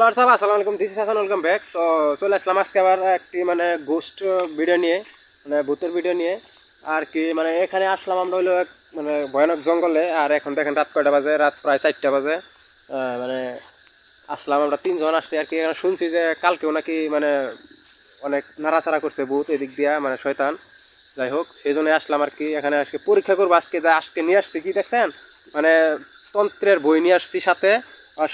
Hello সাহেব আসসালামু আলাইকুম দিস হাসান ওয়েলকাম ব্যাক তো চলে আসলাম আজকে আবার একটি মানে গোস্ট ভিডিও নিয়ে মানে ভূতের ভিডিও নিয়ে। আর কি মানে এখানে আসলাম আমরা হলো এক মানে ভয়ানক জঙ্গলে। আর এখন দেখেন রাত কয়টা বাজে? রাত প্রায় চারটা বাজে। মানে আসলাম আমরা তিনজন আসছি। আর কি, এখানে শুনছি যে কালকেও নাকি মানে অনেক নাড়াচাড়া করছে ভূত এদিক দিয়া মানে শয়তান। যাই হোক, সেই জন্য আসলাম আর কি। এখানে আজকে পরীক্ষা করব। আজকে যা, আজকে নিয়ে আসছি, কি দেখছেন? মানে তন্ত্রের বই নিয়ে আসছি সাথে। আর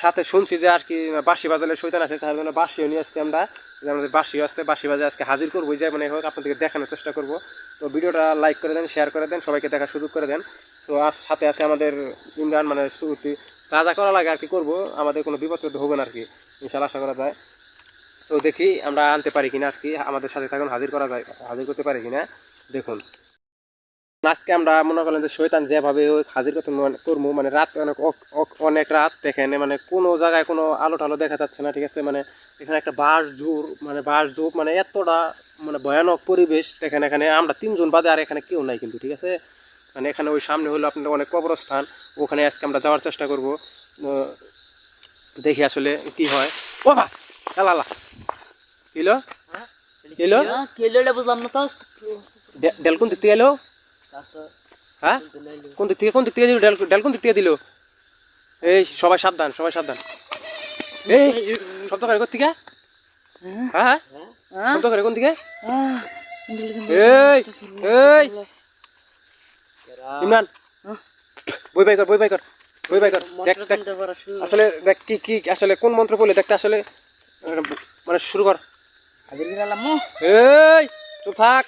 সাথে শুনছি যে আর কি বাঁশি বাজালে শৈতান আছে, তার জন্য বাঁশিও নিয়ে আসছি আমরা। যে আমাদের বাঁশিও আছে, বাঁশি বাজে আজকে হাজির করব যে মানে হোক আপনাদেরকে দেখানোর চেষ্টা করব। তো ভিডিওটা লাইক করে দেন শেয়ার করে দেন, সবাইকে দেখার সুযোগ করে দেন। তো আর সাথে আছে আমাদের ইমরান মানে যা যা করা লাগে আর কি করব, আমাদের কোনো বিপদ হবে না আর কি ইনশাল্লাহ আশা করা যায়। তো দেখি আমরা আনতে পারি কিনা আর কি, আমাদের সাথে থাকুন, হাজির করা যায়, হাজির করতে পারি কিনা, দেখুন। আজকে আমরা মনে করলেন যে শৈতান যেভাবে হোক হাজির মানে করব মানে রাত অনেক অনেক রাত দেখেন মানে কোনো জায়গায় কোনো আলো টালো দেখা যাচ্ছে না ঠিক আছে? মানে এখানে একটা বাঁশ জোর মানে বাঁশ জোপ মানে এতটা মানে ভয়ানক পরিবেশ দেখেন এখানে। আমরা তিনজন বাদে আর এখানে কেউ নাই কিন্তু ঠিক আছে? মানে এখানে ওই সামনে হলো আপনার অনেক কবরস্থান ওখানে আজকে আমরা যাওয়ার চেষ্টা করব। দেখি আসলে কি হয়। ও ভা আল্লাহ কিলো কিলো কেলোটা বুঝলাম না তো। ডেল কোন দিক থেকে এলো? হ্যাঁ? কোন দিক থেকে কোন দিক থেকে দিল? ডেল ডেল কোন দিক থেকে দিল? এই সবাই সাবধান সবাই সাবধান। এই শব্দ করে কোন থেকে হ্যাঁ হ্যাঁ? শব্দ করে কোন থেকে এই এই। ইমরান বই বাই কর বই বাই কর বই বাই কর। দেখ দেখ। আসলে দেখ কি কি আসলে কোন মন্ত্র বলে দেখতে আসলে মানে শুরু কর। হাজির এই চুপ থাক।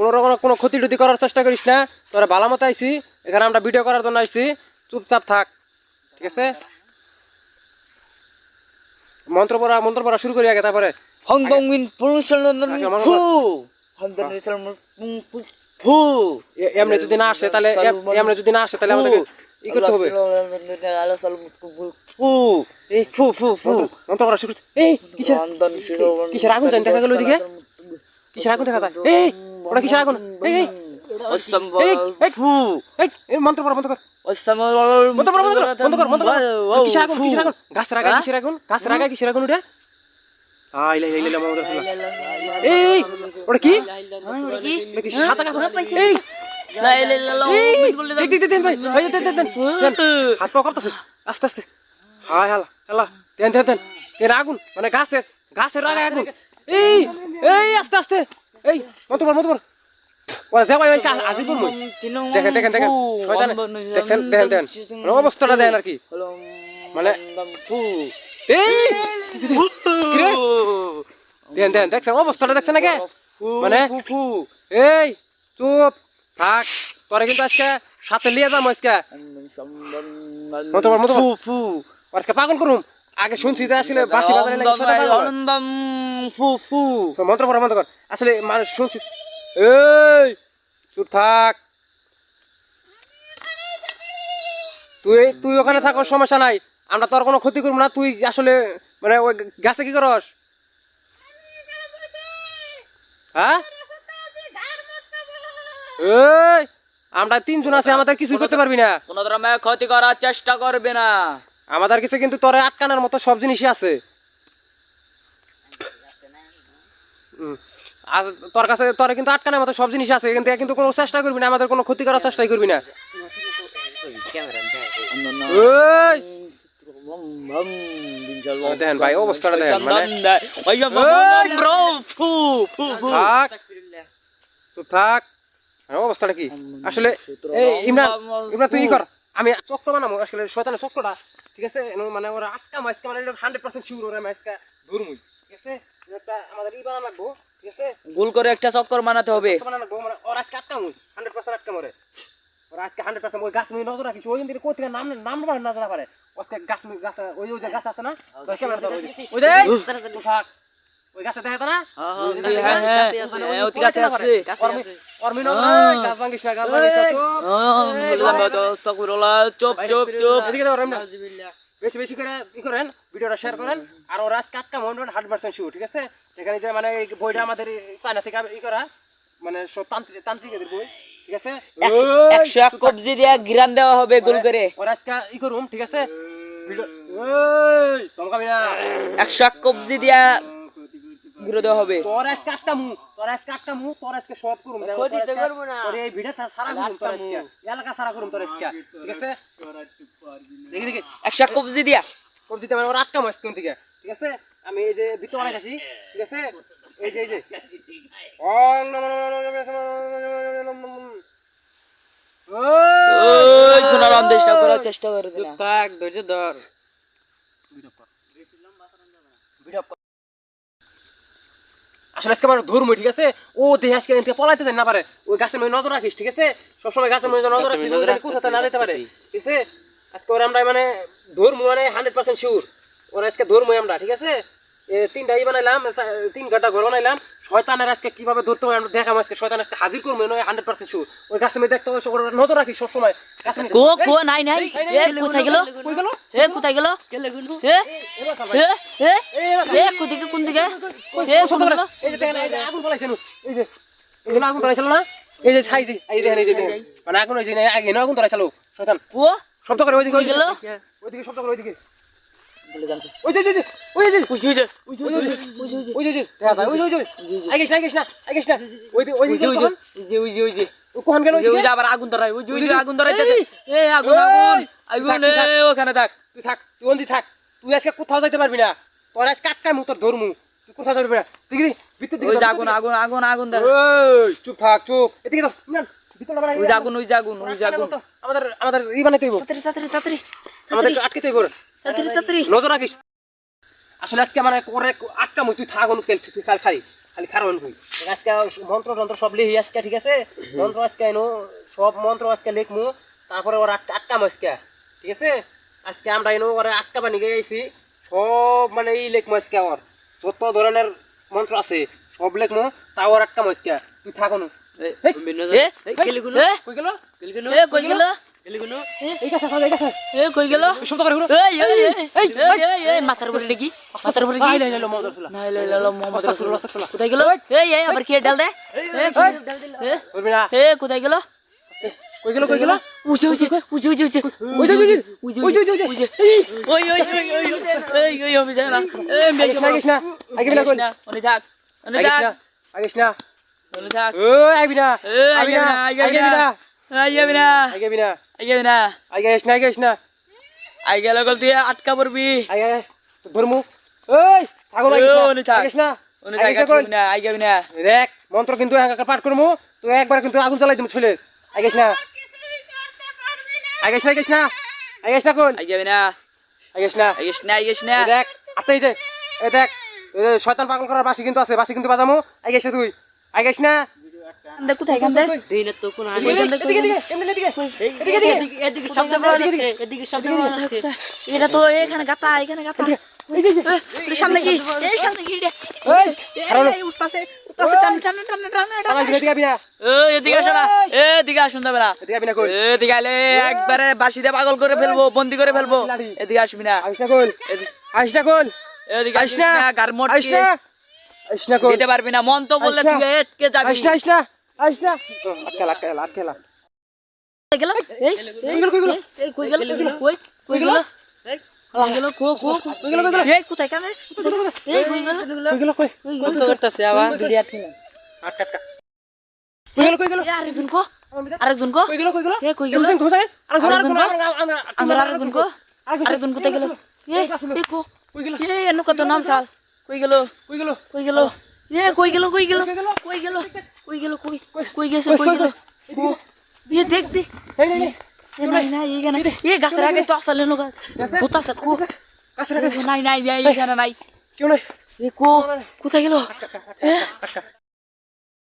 কোনো রকম কোনো ক্ষতি টতি করার চেষ্টা করিস না। তোরা ভালো মতো আইসি এখানে আমরা ভিডিও করার জন্য আইসি চুপচাপ থাক ঠিক আছে? মন্ত্র পড়া মন্ত্র পড়া শুরু করি আগে তারপরে। উইন ফু। ফু। এমনি যদি না আসে তাহলে এম- এমনি যদি না আসে তাহলে আমাদের ই করতে হবে। আলো সাল ফু। এই ফু ফু ফু। মন্ত্র- মন্ত্র পড়া শুরু এই কিসের কিসের আগুন জানি দেখা গেল ওইদিকে? কিসের আগুন দেখা যায়? এই ওটা কিসের আগুন এই এই অসম্ভব এই, এই। ফু এই এই মন্ত্র পড়া মন্ত্র কর অসম্ভব মন্ত্র পড়া মন্ত্র কর মন্ত্র কর কিসের আগুন কিসের আগুন গাছের আগায় কিসের আগুন গাছের আগায় কিসের আগুন ওটা আই লাই লাই লাই মোহাম্মদ রাসূলুল্লাহ এই এই, ওটা কি ওটা কি সাদা কাপড় এই লা ইলাহা ইল্লাল্লাহ এই, মুমিন বলে দেখ, দেখ, দেখ, দেন ভাই, ভাই, দেন, দেন, দেন, দেন। হাত পা কাঁপতাছে, আস্তে আস্তে হাই হালা হালা দেন দেন দেন দেন আগুন মানে গাছের গাছের আগায় আগুন এই এই আস্তে আস্তে এই মত পর মত ওরা দেখ ভাই ভাই আজি করব। দেখেন দেখেন দেখেন। শয়তান। দেখেন দেখেন দেখেন। মানে অবস্থাটা দেন আর কি। মানে এই! দেন দেখছেন অবস্থাটা দেখছেন নাকি? মানে এই চুপ থাক। তোরা কিন্তু আজকে সাথে লিয়ে যাম আজকে। মতো বল, মতো বল। ফু আজকে পাগল করুম। আগে শুনছি যে আসলে বাসি বাজারে হয়। ফু। ফু মন্ত্র পড়া মন্ত্র কর। আসলে মানুষ শুনছি। এই চুপ থাক। তুই তুই ওখানে থাকো সমস্যা নাই। আমরা তোর কোনো ক্ষতি করব না। তুই আসলে মানে ওই গাছে কি করস? হ্যাঁ? এই আমরা তিনজন আছে আমাদের কিছুই করতে পারবি না। কোন ধরনের ক্ষতি করার চেষ্টা করবে না। আমাদের কিছু কিন্তু তোরে আটকানোর মতো সব জিনিসই আছে। আর তোর কাছে তোরে কিন্তু আটকানোর মতো সব জিনিস আছে কিন্তু কিন্তু কোনো চেষ্টা করবি না আমাদের কোনো ক্ষতি করার চেষ্টাই করবি না। দেখেন ভাই অবস্থাটা দেখেন মানে থাক। চুপ থাক। আর অবস্থাটা কি? আসলে এই ইমরান ইমরান তুই ই কর। আমি চক্র বানাবো আসলে শয়তানের চক্রটা ঠিক আছে? মানে ওরা আটকা মাইসকা মানে হান্ড্রেড পার্সেন্ট শিওর ওরা মাইসকা ধরমুই ঠিক আছে একটা আমাদের ই বানা লাগবো ঠিক আছে গোল করে একটা চক্কর বানাতে হবে বানা লাগবো মানে ওরা আজকে আটকা মুই হান্ড্রেড পার্সেন্ট আটকা মরে ওরা আজকে হান্ড্রেড পার্সেন্ট ওই গাছ মুই নজর রাখিস ওই দিন কোথেকে নাম নাম পারে নজর পারে আজকে গাছ মুই গাছ ওই ওই যে গাছ আছে না ওই ক্যামেরা ধর ওই ওই তুই থাক ওই গাছে দেখা না হ্যাঁ হ্যাঁ হ্যাঁ অতি কাছে আছে অর্মি নজর গাছ ভাঙিস গাছ ভাঙিস চুপ। চুপ চুপ চুপ এদিকে দাও রামনা বেশি বেশি করে ই করেন ভিডিওটা শেয়ার করেন আর ওরা আজকে মন মন্ডল হান্ড্রেড পার্সেন্ট শিওর ঠিক আছে? এখানে যে মানে এই বইটা আমাদের চায়না থেকে ই করা মানে সব তান্ত্রিক তান্ত্রিকের বই ঠিক আছে? একশো এক কবজি দিয়ে গিরান দেওয়া হবে গোল করে। ওরা আজকে ই করুম ঠিক আছে? একশো এক কবজি দিয়া ঘুরে দেওয়া হবে তোর আজকে একটা মু তোর আজকে মু তোর আজকে সব করুম তোর এই ভিডিও সারা করুম তোর আজকে এলাকা সারা করুম তোর আজকে ঠিক আছে দেখি দেখি একশো এক কবজি দিয়া দিতে মানে ওর মাস কোন থেকে ঠিক আছে আমি এই যে ভিতর অনেক আছি ঠিক আছে এই যে এই যে চেষ্টা করে না থাক ধৈর্য ধর আসলে আজকে আমার ধর্ম ঠিক আছে ও দেহে আজকে এনকে পলাইতে না পারে ওই গাছের মধ্যে নজর রাখিস ঠিক আছে সবসময় গাছের মধ্যে নজর রাখিস কোথাও না যেতে পারে ঠিক আছে আজকে ওরা আমরা মানে ধর্ম মানে হান্ড্রেড পার্সেন্ট শিওর ওরা আজকে ধর্ম আমরা ঠিক আছে তিনটা ই বানাইলাম তিন ঘণ্টা ঘর বানাইলাম শয়তানের আজকে কীভাবে ধরতে হয় আমরা দেখাম আজকে শয়তান আজকে হাজির করব নয় হান্ড্রেড পার্সেন্ট শিওর ওই গাছের মধ্যে দেখতে হবে ওরা নজর রাখিস সবসময়। কো কো নাই নাই এ কোথায় গেল কই গেল এ কোথায় গেল এ চাল ভাই। এ এ এ আগুন এই যে আগুন না এই যে এই দেখেন এই যে দেখেন মানে হয়েছে না আগে ধরাইছিল শয়তান ও শব্দ করে ওইদিকে ওইদিকে শব্দ করে ওইদিকে ধরাই আগুন ধরাই আগুন আগুন ওখানে থাক তুই থাক তুই থাক তুই আজকে কোথাও যাইতে পারবি না তোর আজকে আটকাই মু তোর ধর্মু। তুই যাইতে পারবি না দেখি ভিতর দিকে ওই আগুন আগুন আগুন আগুন দিকে। ওই চুপ থাক চুপ। এদিকে তো ভিতর ওই যে আগুন ওই আগুন ওই আগুন আমাদের আমাদের ই বানাইতে হইব। তাড়াতাড়ি তাড়াতাড়ি তাড়াতাড়ি। আমাদের আটকে হইব তাড়াতাড়ি তাড়াতাড়ি। নজর রাখিস। আসলে আজকে মানে করে আটকা মুই তুই থাক অনু খেল তুই খালি খালি খালি খার অনু আজকে মন্ত্র যন্ত্র সব লিহি আজকে ঠিক আছে? মন্ত্র আজকে এনো সব মন্ত্র আজকে লিখমু তারপরে ওর আটকা আজকে ঠিক আছে? আজকে আমরা এনো ওরা আটকা বানি গিয়ে আইছি। সব মানে এই লিখমু আজকে ওর যত ধরনের মন্ত্র আছে সব লিখমু তাও ওর আটকাম আজকে তুই থাক মাথার উপরে দেখি মাথার উপরে। কোথায় গেল কোথায় গেল কই গেল কই গেল। উজে উজে উজে উজে উজে। ওই যে ওই যে উজে ওই যে ওই যে ওই ওই ওই ওই ওই আমি জানা এ মেয়ে আগিস না না আগিস না কই অনে থাক অনে আগিস থাক। না আগিস না অনে থাক। ওই আগবি না এ আগবি আইয়া না না আইয়া আগবি না না আইয়া না আগবি না আইয়া না না না আই গেল গল তুই আটকা পড়বি। আই আই ধর্মু ওই ও, নি না থাক। না আগিস থাক না কই না আই না দেখ মন্ত্র কিন্তু একা পাঠ করমু। তুই একবার কিন্তু আগুন জ্বালাই দিমু ছেলে। আগিস না। না আগিস না। আগিস না কই আই না। আগিস না। আইস না আইস না। দেখ আতে যে এই দেখ শয়তান পাগল করার বাসি কিন্তু আছে বাসি কিন্তু বাজামু। আগিস না তুই। আগিস না। দেখ কোথায় কান দেখ দিনে তো কোন এদিকে এদিকে এমনি এদিকে। এদিকে এদিকে। এদিকে শব্দ পাওয়া যাচ্ছে এদিকে শব্দ পাওয়া যাচ্ছে এটা তো এখানে গাতা এখানে গাতা সামনে কি? সামনে উঠতাছে। উঠতাছে টান টান টান টান টান। আমার এদিকে আবি না। এই এদিকে আসো না। এই এদিকে আসুন যাবে না এদিকে আবি না কই? এদিকে একবারে বাসি দিয়ে পাগল করে ফেলব বন্দি করে ফেলব। এদিকে আসবি না। আইস না কই? আইস কই? এদিকে আইস না। না গারমট আইস না। আইস না কই? দিতে পারবি না মন তো বললে। তুই এটকে যাবি। না এই কই গেল কই গেল? কই গেল? কই কই গেল? আরেকজন কো আরেকজন এ আরেকজন কো? কোথায় গেল কই গেল কত নাম সাল কই গেল কই গেল কই গেল এ কই গেল কই গেল কই গেল কই গেল কই কই গেছে কই গেল এ দেখ দেখ এই নাই নাই এখানে এ গাছের আগে তো আসলে লোক ভূত আছে কো কাছে এ নাই নাই নাই নাই কেউ নাই এ কো কোথায় গেল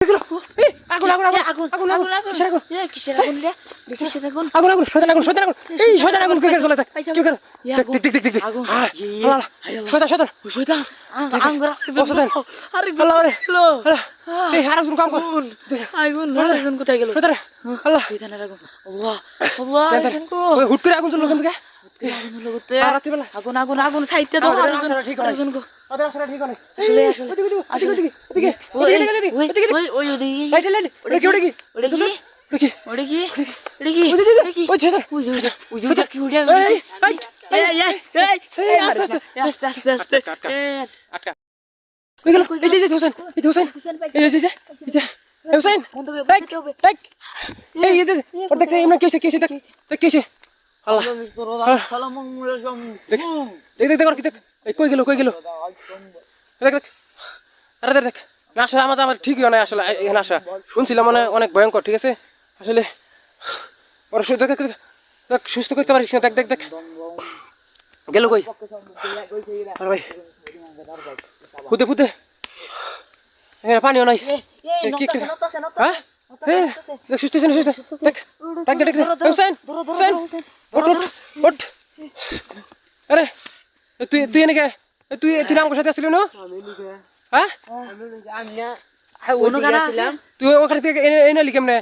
আগুন আগুন এ, আগুন আগুন আগুন আগুন এ কিসের আগুন? রে? কিসের আগুন? আগুন আগুন শয়তান আগুন শয়তান আগুন। এই শয়তান আগুন কই চলে কেউ গেল এ দেখ আগুন, দেখ দেখ দেখ দেখ আগুন। আয়, এ, এ, আল্লাহ, আল্লাহ। শয়তান শয়তান। শয়তান। আঙ্গুর শয়তান। আরেকজন আল্লাহ রে। লো। আল্লাহ, এই কাম কর। আগুন। আরেকজন কোথায় গেল? শয়তান। আল্লাহ। শয়তানের আগুন। আল্লাহ আল্লাহ। আগুন কো হুট করে আগুন চলল কেন থেকে। আগুন? আগুন আগুন আগুন সাইতে দাও হয়। হয় এই যে হোসেন হোসেন দেখ দেখ দেখ দেখ দেখ দেখ দেখ দেখ দেখ কই গেল কই গেল দেখ দেখ আরে দেখ দেখ না আসলে আমার আমার ঠিক হয় না আসলে এখানে আসা শুনছিলাম মানে অনেক ভয়ঙ্কর ঠিক আছে আসলে ওরা সু- দেখ দেখ দেখ, দেখ সুস্থ করতে পারিস না দেখ দেখ দেখ গেল কই আরে ভাই ফুদে ফুদে এখানে পানিও নাই হ্যাঁ হ্যাঁ দেখ সুস্থ সুস্থ দেখ ডাক দে ডাক দে এ, হুসেন হুসেন ওঠ ওঠ ওঠ। আরে তুই তুই এনেকে তুই তুই আমার সাথে আসলি না হ্যাঁ? তুই ওখানে থেকে এনে এনে লিখে কেমনে?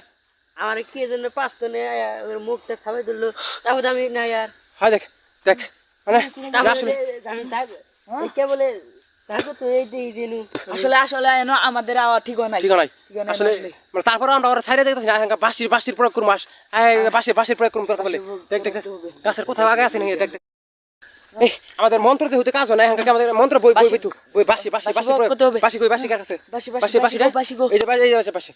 আমার কি জন্য পাঁচটা নে ওর মুখটা ছাপাই দিল? তারপর আমি না আর। হ্যাঁ দেখ দেখ মানে আসলে কে বলে থাকো তো এই দিয়ে দিনু আসলে আসলে আমাদের আওয়া ঠিক নাই। ঠিক নাই? ঠিক নাই আসলে আসলে। মানে তারপরে আমরা ওরা ছাইরে দেখতেছি না বাসির বাসির প্রয়োগ করব আস বাসির বাসির প্রয়োগ করব দরকার বলে দেখ দেখ দেখ গাছের কোথাও আগে আছে নাকি? দেখ দেখ। এই আমাদের মন্ত্র যেহেতু হতে কাজ হয় না হ্যাঁ আমাদের মন্ত্র বই বই বাসি বাসি বাসি বাসি। বাসি কই বাসি কার কাছে? বাসি, বাসি, বাসি বাসি বাসি বাসি এই যে বাসি এই যে বাসি